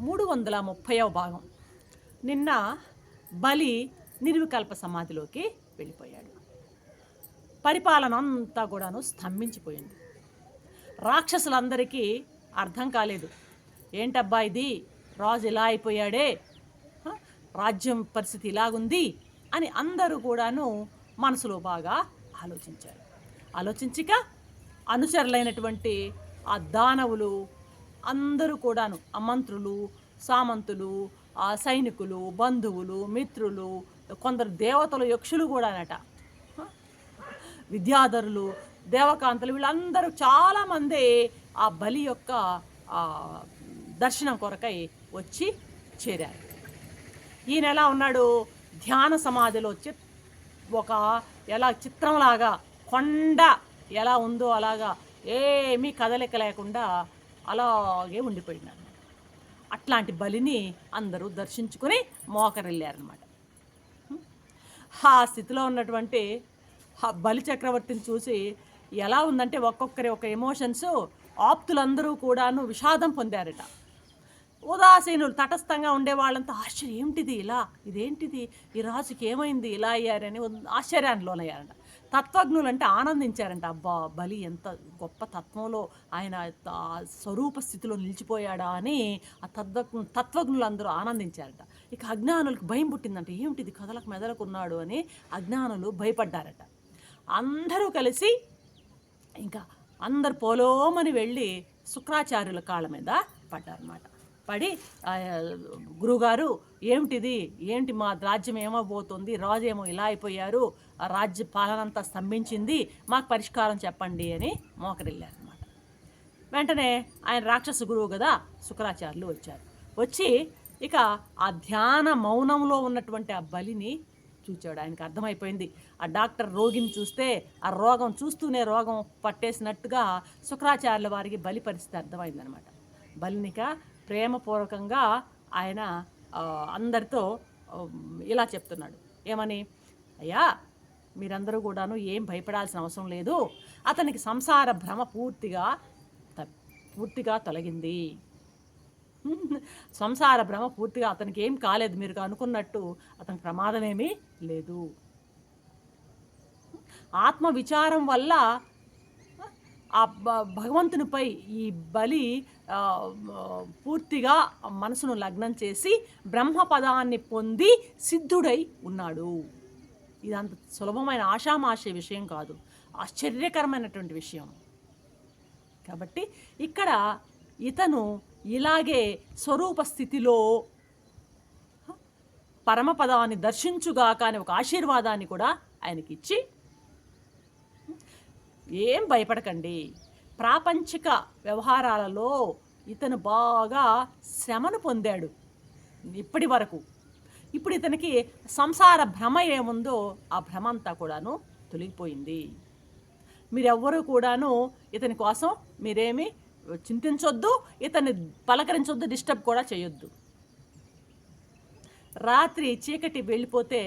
మూడు వందల ముప్పైవ భాగం. నిన్న బలి నిర్వికల్ప సమాధిలోకి వెళ్ళిపోయాడు. పరిపాలన అంతా కూడాను స్తంభించిపోయింది. రాక్షసులందరికీ అర్థం కాలేదు. ఏంటబ్బా ఇది? రాజు ఇలా అయిపోయాడే? రాజ్యం పరిస్థితి ఇలాగుంది అని అందరూ కూడాను మనసులో బాగా ఆలోచించారు. ఆలోచించక అనుచరులైనటువంటి ఆ దానవులు అందరూ కూడాను మంత్రులు సామంతులు ఆ సైనికులు బంధువులు మిత్రులు కొందరు దేవతలు యక్షులు కూడానట. విద్యాధరులు దేవకాంతలు వీళ్ళందరూ చాలామంది ఆ బలి యొక్క దర్శనం కొరకై వచ్చి చేరారు. ఈయన ఎలా ఉన్నాడు? ధ్యాన సమాధిలో చిత్ ఒక ఎలా చిత్రంలాగా కొండ ఎలా ఉందో అలాగా ఏమీ కదలిక లేకుండా అలాగే ఉండిపోయింది అనమాట అట్లాంటి బలిని అందరూ దర్శించుకొని మోకరిల్లారనమాట ఆ స్థితిలో ఉన్నటువంటి ఆ బలి చక్రవర్తిని చూసి ఎలా ఉందంటే ఒక్కొక్కరి ఒక ఎమోషన్స్ ఆప్తులందరూ కూడాను విషాదం పొందారట. ఉదాసీనులు తటస్థంగా ఉండే వాళ్ళంతా ఆశ్చర్యం ఏమిటిది ఇలా? ఇదేంటిది? ఈ రాజుకి ఏమైంది? ఇలా అయ్యారని ఆశ్చర్యాన్ని ఆశ్చర్యానికి లోనయ్యారంట. తత్వజ్ఞులు అంటే ఆనందించారంట అబ్బా బలి ఎంత గొప్ప తత్వంలో ఆయన ఆ స్వరూప స్థితిలో నిలిచిపోయాడా అని ఆ తత్వ తత్వజ్ఞులు అందరూ ఆనందించారట. ఇక అజ్ఞానులకు భయం పుట్టిందంట ఏమిటిది కథలకు మెదలకున్నాడు అని అజ్ఞానులు భయపడ్డారట. అందరూ కలిసి ఇంకా అందరు పోలోమని వెళ్ళి శుక్రాచార్యుల కాళ్ళ మీద పడ్డారన్నమాట. పడి గురుగారు ఏమిటిది? ఏంటి మా రాజ్యం ఏమవబోతుంది రాజు ఏమో ఇలా అయిపోయారు ఆ రాజ్య పాలన అంతా స్తంభించింది మాకు పరిష్కారం చెప్పండి అని మోకరిల్లారనమాట వెంటనే ఆయన రాక్షస గురువు కదా శుక్రాచార్యులు వచ్చారు. వచ్చి ఇక ఆ ధ్యాన మౌనంలో ఉన్నటువంటి ఆ బలిని చూచాడు. ఆయనకు అర్థమైపోయింది. ఆ డాక్టర్ రోగిని చూస్తే ఆ రోగం చూస్తూనే రోగం పట్టేసినట్టుగా శుక్రాచార్యుల వారికి బలి పరిస్థితి అర్థమైందనమాట బలినిక ప్రేమపూర్వకంగా ఆయన అందరితో ఇలా చెప్తున్నాడు. ఏమని? అయ్యా మీరందరూ కూడాను ఏం భయపడాల్సిన అవసరం లేదు. అతనికి సంసార భ్రమ పూర్తిగా త- పూర్తిగా తొలగింది. సంసార భ్రమ పూర్తిగా అతనికి ఏం కాలేదు మీరు అనుకున్నట్టు అతనికి ప్రమాదమేమీ లేదు. ఆత్మ విచారం వల్ల ఆ భ- భగవంతునిపై ఈ బలి పూర్తిగా మనసును లగ్నం చేసి బ్రహ్మపదాన్ని పొంది సిద్ధుడై ఉన్నాడు. ఇది అంత సులభమైన ఆశామాషే విషయం కాదు. ఆశ్చర్యకరమైనటువంటి విషయం. కాబట్టి ఇక్కడ ఇతను ఇలాగే స్వరూప స్థితిలో పరమపదాన్ని దర్శించుగాక అని ఒక ఆశీర్వాదాన్ని కూడా ఆయనకిచ్చి ఏం భయపడకండి. ప్రాపంచిక వ్యవహారాలలో ఇతను బాగా శ్రమను పొందాడు ఇప్పటి వరకు. ఇప్పుడు ఇతనికి సంసార భ్రమ ఏముందో ఆ భ్రమ అంతా కూడాను తొలగిపోయింది. మీరెవ్వరూ కూడాను ఇతని కోసం మీరేమి చింతించొద్దు ఇతన్ని పలకరించొద్దు డిస్టర్బ్ కూడా చేయొద్దు. రాత్రి చీకటి వెళ్ళిపోతే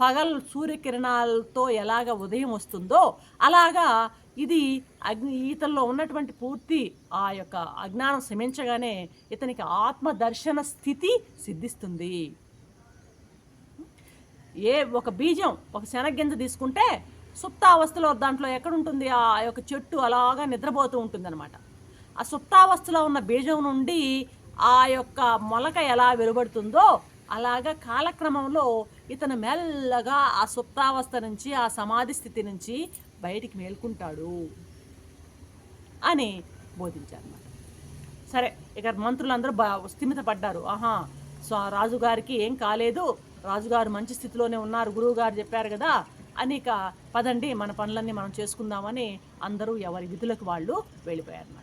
పగల్ సూర్యకిరణాలతో ఎలాగ ఉదయం వస్తుందో అలాగా ఇది అగ్ని ఈతల్లో ఉన్నటువంటి పూర్తి ఆ యొక్క అజ్ఞానం శమించగానే ఇతనికి ఆత్మదర్శన స్థితి సిద్ధిస్తుంది. ఏ ఒక బీజం ఒక శనగింజ తీసుకుంటే సుప్తావస్థలో దాంట్లో ఎక్కడుంటుంది? ఆ యొక్క చెట్టు అలాగా నిద్రపోతూ ఉంటుందన్నమాట. ఆ సుప్తావస్థలో ఉన్న బీజం నుండి ఆ యొక్క మొలక ఎలా వెలువడుతుందో అలాగా కాలక్రమంలో ఇతను మెల్లగా ఆ సుప్తావస్థ నుంచి ఆ సమాధి స్థితి నుంచి బయటికి మేల్కుంటాడు అని బోధించారన్నమాట. సరే ఇక మంత్రులందరూ బా స్థిమితపడ్డారు ఆహా సో రాజుగారికి ఏం కాలేదు. రాజుగారు మంచి స్థితిలోనే ఉన్నారు గురువుగారు చెప్పారు కదా అని ఇక పదండి మన పనులన్నీ మనం చేసుకుందామని అందరూ ఎవరి విధులకు వాళ్ళు వెళ్ళిపోయారన్నమాట.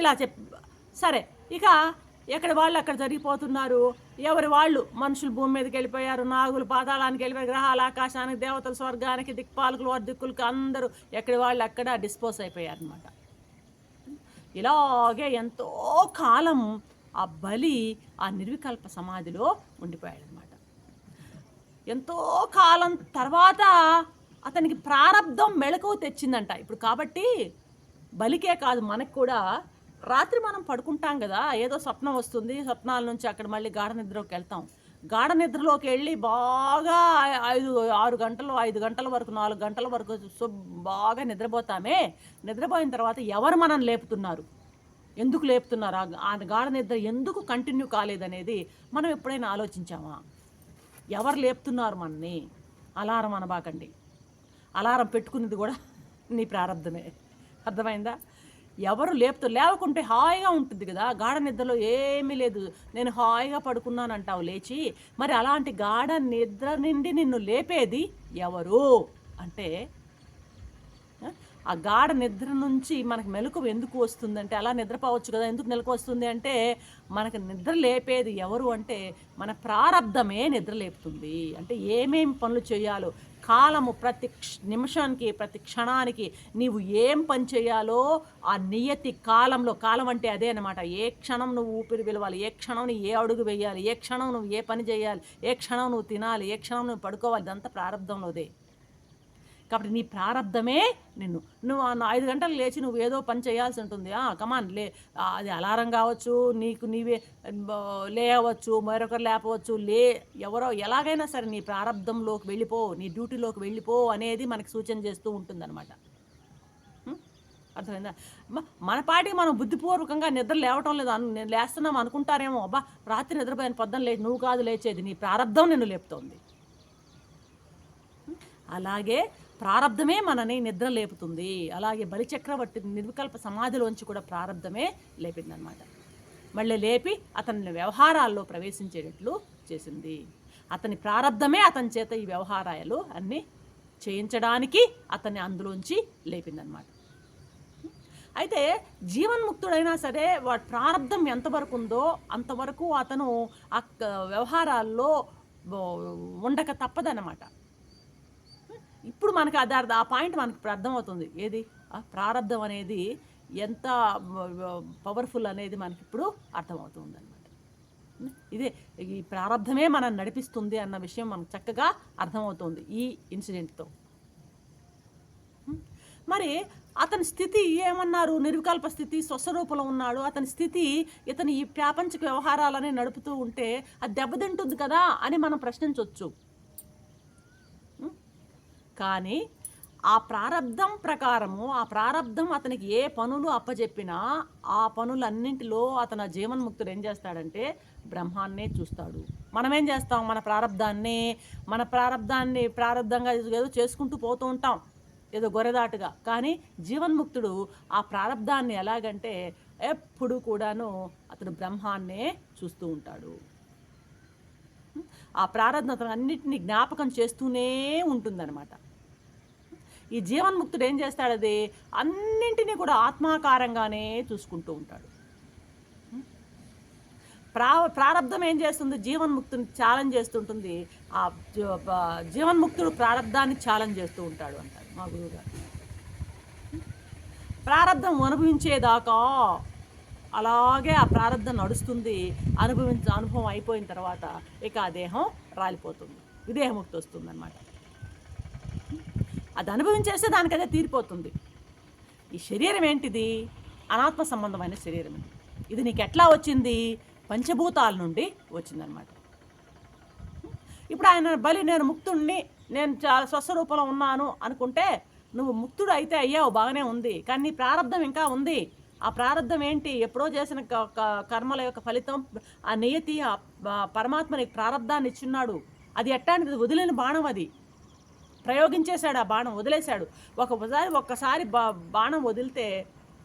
ఇలా చెప్ సరే ఇక ఎక్కడ వాళ్ళు అక్కడ జరిగిపోతున్నారు? ఎవరి వాళ్ళు మనుషులు భూమి మీదకి వెళ్ళిపోయారు నాగులు పాతాళానికి వెళ్ళిపోయారు గ్రహాలు ఆకాశానికి దేవతలు స్వర్గానికి దిక్పాలకులు వారి దిక్కులకి అందరూ ఎక్కడి వాళ్ళు అక్కడ డిస్పోజ్ అయిపోయారు అనమాట ఇలాగే ఎంతో కాలం ఆ బలి ఆ నిర్వికల్ప సమాధిలో ఉండిపోయాడు అనమాట ఎంతో కాలం తర్వాత అతనికి ప్రారంధం మెళకువ తెచ్చిందంట. ఇప్పుడు కాబట్టి బలికే కాదు మనకు కూడా రాత్రి మనం పడుకుంటాం కదా ఏదో స్వప్నం వస్తుంది స్వప్నాల నుంచి అక్కడ మళ్ళీ గాఢ నిద్రలోకి వెళ్తాం. గాఢ నిద్రలోకి వెళ్ళి బాగా ఐదు ఆరు గంటలు ఐదు గంటల వరకు నాలుగు గంటల వరకు బాగా నిద్రపోతామే. నిద్రపోయిన తర్వాత ఎవరు మనం లేపుతున్నారు? ఎందుకు లేపుతున్నారు? ఆ- గాఢ నిద్ర ఎందుకు కంటిన్యూ కాలేదనేది మనం ఎప్పుడైనా ఆలోచించామా? ఎవరు లేపుతున్నారు మనని? అలారం అనబాకండి. అలారం పెట్టుకునేది కూడా నీ ప్రారంభమే. అర్థమైందా? ఎవరు లేపుతూ లేవకుంటే హాయిగా ఉంటుంది కదా. గాఢ నిద్రలో ఏమీ లేదు. నేను హాయిగా పడుకున్నాను అంటావు లేచి మరి అలాంటి గాఢ నిద్ర నుండి నిన్ను లేపేది ఎవరు? అంటే ఆ గాఢ నిద్ర నుంచి మనకు మెలకు ఎందుకు వస్తుందంటే అలా నిద్రపోవచ్చు కదా ఎందుకు మెలకు వస్తుంది అంటే మనకు నిద్ర లేపేది ఎవరు అంటే మన ప్రారంధమే నిద్ర లేపుతుంది. అంటే ఏమేమి పనులు చేయాలో కాలము ప్రతి నిమిషానికి ప్రతి క్షణానికి నీవు ఏం పని చేయాలో ఆ నియతి కాలంలో కాలం అంటే అదే అనమాట ఏ క్షణం నువ్వు ఊపిరి పిలవాలి ఏ క్షణం నువ్వు ఏ అడుగు వేయాలి ఏ క్షణం నువ్వు ఏ పని చేయాలి ఏ క్షణం నువ్వు తినాలి ఏ క్షణం నువ్వు పడుకోవాలి ఇదంతా ప్రారంభంలోదే. కాబట్టి నీ ప్రారంధమే నిన్ను. నువ్వు ఐదు గంటలు లేచి నువ్వు ఏదో పని చేయాల్సి ఉంటుంది. కమాన్ లే. అది అలారం కావచ్చు నీకు నీవే లే అవ్వచ్చు మరొకరు లేపవచ్చు లే ఎవరో ఎలాగైనా సరే నీ ప్రారంధంలోకి వెళ్ళిపో నీ డ్యూటీలోకి వెళ్ళిపో అనేది మనకి సూచన చేస్తూ ఉంటుందన్నమాట. ఉం? అర్థమైందా? మన పాటికి మనం బుద్ధిపూర్వకంగా నిద్ర లేవటం లేదు. అను నేను లేస్తున్నాం అనుకుంటారేమో. అబ్బా రాత్రి నిద్రపోయిన పొద్దున లే నువ్వు కాదు లేచేది. నీ ప్రారంధం నిన్ను లేపుతోంది. అలాగే ప్రారంధమే మనని నిద్ర లేపుతుంది. అలాగే బలిచక్రవర్తి నిర్వికల్ప సమాధిలోంచి కూడా ప్రారంధమే లేపిందనమాట మళ్ళీ లేపి అతని వ్యవహారాల్లో ప్రవేశించేటట్లు చేసింది. అతని ప్రారంధమే అతని చేత ఈ వ్యవహారాలు అన్నీ చేయించడానికి అతన్ని అందులోంచి లేపిందనమాట అయితే జీవన్ముక్తుడైనా సరే వాడి ప్రారంధం ఎంతవరకు ఉందో అంతవరకు అతను ఆ వ్యవహారాల్లో ఉండక తప్పదనమాట ఇప్పుడు మనకు అది ఆ పాయింట్ మనకి ఇప్పుడు అర్థమవుతుంది. ఏది? ఆ ప్రారంధం అనేది ఎంత పవర్ఫుల్ అనేది మనకి ఇప్పుడు అర్థమవుతుంది అనమాట ఇదే ఈ ప్రారంధమే మనం నడిపిస్తుంది అన్న విషయం మనకు చక్కగా అర్థమవుతుంది ఈ ఇన్సిడెంట్తో. మరి అతని స్థితి ఏమన్నారు? నిర్వికల్ప స్థితి స్వస్వరూపంలో ఉన్నాడు. అతని స్థితి ఇతని ఈ ప్రాపంచిక వ్యవహారాలనే నడుపుతూ ఉంటే అది దెబ్బతింటుంది కదా అని మనం ప్రశ్నించవచ్చు కానీ ఆ ప్రారంధం ప్రకారము ఆ ప్రారంధం అతనికి ఏ పనులు అప్పచెప్పినా ఆ పనులన్నింటిలో అతను జీవన్ముక్తుడు ఏం చేస్తాడంటే బ్రహ్మాన్నే చూస్తాడు. మనం ఏం చేస్తాం? మన ప్రారంధాన్ని మన ప్రారంధాన్ని ప్రారంధంగా ఏదో చేసుకుంటూ పోతూ ఉంటాం. ఏదో గొరదాటుగా కానీ జీవన్ముక్తుడు ఆ ప్రారంధాన్ని ఎలాగంటే ఎప్పుడు కూడాను అతను బ్రహ్మాన్నే చూస్తూ ఉంటాడు. ఆ ప్రారంధం అతను అన్నిటినీ జ్ఞాపకం చేస్తూనే ఉంటుందన్నమాట. ఈ జీవన్ముక్తుడు ఏం చేస్తాడు అది అన్నింటినీ కూడా ఆత్మాకారంగానే చూసుకుంటూ ఉంటాడు. ప్రా ప్రారంధం ఏం చేస్తుంది? జీవన్ముక్తుని ఛాలెంజ్ చేస్తుంటుంది. ఆ జీ- జీవన్ముక్తుడు ప్రారంధాన్ని ఛాలెంజ్ చేస్తూ ఉంటాడు అంటారు మా గురువుగారు. ప్రారంధం అనుభవించేదాకా అలాగే ఆ ప్రారంధం నడుస్తుంది. అనుభవించ అనుభవం అయిపోయిన తర్వాత ఇక ఆ దేహం రాలిపోతుంది. విదేహముక్తి వస్తుంది అన్నమాట అది అనుభవించేస్తే దానికి అదే తీరిపోతుంది. ఈ శరీరం ఏంటిది? అనాత్మ సంబంధమైన శరీరం ఇది. నీకు ఎట్లా వచ్చింది? పంచభూతాల నుండి వచ్చిందనమాట ఇప్పుడు ఆయన బలి నేను ముక్తుడిని నేను చాలా స్వస్వరూపంలో ఉన్నాను అనుకుంటే నువ్వు ముక్తుడు అయితే అయ్యావు బాగానే ఉంది. కానీ నీ ప్రారంధం ఇంకా ఉంది. ఆ ప్రారంధం ఏంటి? ఎప్పుడో చేసిన కర్మల యొక్క ఫలితం ఆ నియతి ఆ పరమాత్మ నీకు ప్రారంధాన్ని ఇచ్చున్నాడు. అది ఎట్టానికి వదిలేని బాణం అది. ప్రయోగించేశాడు ఆ బాణం వదిలేశాడు. ఒకసారి ఒక్కసారి బా బాణం వదిలితే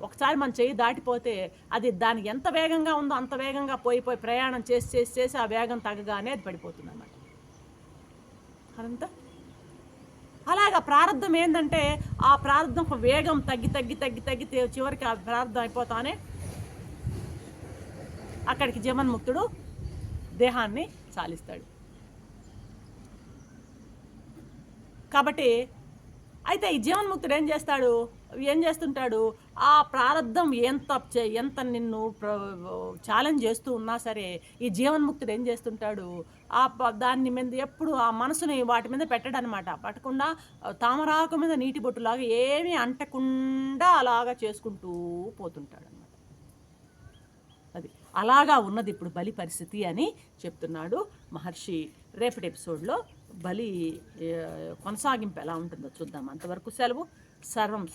ఒకసారి మన చెయ్యి దాటిపోతే అది దానికి ఎంత వేగంగా ఉందో అంత వేగంగా పోయి పోయి ప్రయాణం చేసి చేసి చేసి ఆ వేగం తగ్గగానే అది పడిపోతుంది అన్నమాట అదంతా. అలాగా ప్రారంభం ఏంటంటే ఆ ప్రారంభం ఒక వేగం తగ్గి తగ్గి తగ్గి తగ్గి చివరికి ఆ ప్రారంభం అయిపోతానే అక్కడికి జమన్ముక్తుడు దేహాన్ని చాలిస్తాడు. కాబట్టి అయితే ఈ జీవన్ముక్తుడు ఏం చేస్తాడు? ఏం చేస్తుంటాడు? ఆ ప్రారంధం ఎంత చే- ఎంత నిన్ను ఛాలెంజ్ చేస్తూ ఉన్నా సరే ఈ జీవన్ముక్తుడు ఏం చేస్తుంటాడు? ఆ దాన్ని మీద ఎప్పుడు ఆ మనసుని వాటి మీద పెట్టడనమాట. పట్టకుండా తామరాకు మీద నీటి బొట్టులాగా ఏమీ అంటకుండా అలాగా చేసుకుంటూ పోతుంటాడు అనమాట అది అలాగా ఉన్నది ఇప్పుడు బలి పరిస్థితి అని చెప్తున్నాడు మహర్షి రేపటి ఎపిసోడ్లో బలి కొనసాగింపు ఎలా ఉంటుందో చూద్దాం. అంతవరకు సెలవు. సర్వం